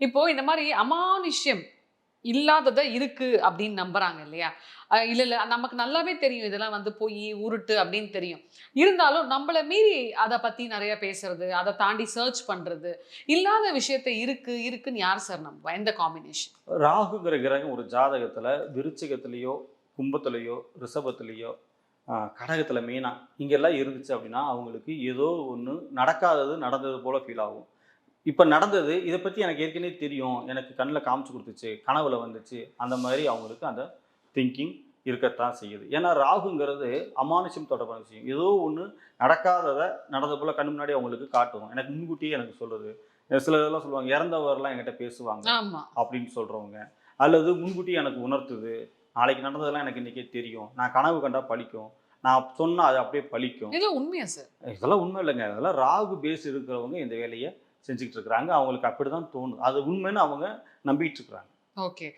இப்போ இந்த மாதிரி அமானுஷ்யம் இல்லாததை இருக்கு அப்படின்னு நம்புறாங்க இல்லையா? இல்லை இல்லை நமக்கு நல்லாவே தெரியும். இதெல்லாம் வந்து போய் உருட்டு அப்படின்னு தெரியும். இருந்தாலும் நம்மளை மீறி அதை பற்றி நிறைய பேசுறது அதை தாண்டி சர்ச் பண்றது இல்லாத விஷயத்த இருக்கு இருக்குன்னு யார் சார் நம்ம எந்த காம்பினேஷன் ராகுங்கிற கிரகம் ஒரு ஜாதகத்தில் விருச்சிகத்திலேயோ கும்பத்திலேயோ ரிஷபத்திலேயோ கடகத்தில் மெயினாக இங்கெல்லாம் இருந்துச்சு அப்படின்னா அவங்களுக்கு ஏதோ ஒன்று நடக்காதது நடந்தது போல் ஃபீல் ஆகும். இப்போ நடந்தது இதை பற்றி எனக்கு ஏற்கனவே தெரியும். எனக்கு கண்ணில் காமிச்சு கொடுத்துச்சு. கனவுல வந்துச்சு. அந்த மாதிரி அவங்களுக்கு அந்த திங்கிங் இருக்கத்தான் செய்யுது. ஏன்னா ராகுங்கிறது அமானுஷம் தொடர்பான விஷயம். ஏதோ ஒன்று நடக்காததை நடந்த போல் கண்ணு முன்னாடி அவங்களுக்கு காட்டும் எனக்கு முன்கூட்டியே எனக்கு சொல்லுது சில இதெல்லாம் சொல்லுவாங்க இறந்தவரெல்லாம் என்கிட்ட பேசுவாங்க அப்படின்னு சொல்கிறவங்க அல்லது முன்கூட்டி எனக்கு உணர்த்துது. நாளைக்கு நடந்ததெல்லாம் எனக்கு இன்றைக்கே தெரியும். நான் கனவு கண்டா பழிக்கும். நான் சொன்னால் அது அப்படியே பழிக்கும். இதெல்லாம் உண்மையா சார்? இதெல்லாம் உண்மை இல்லைங்க. இதெல்லாம் ராகு பேஸ் இருக்கிறவங்க இந்த வேலையை செஞ்சுக்கிட்டு இருக்கிறாங்க. அவங்களுக்கு அப்படி தான் தோணுது. அது உண்மைன்னு அவங்க நம்பிட்டு இருக்கிறாங்க. ஓகே.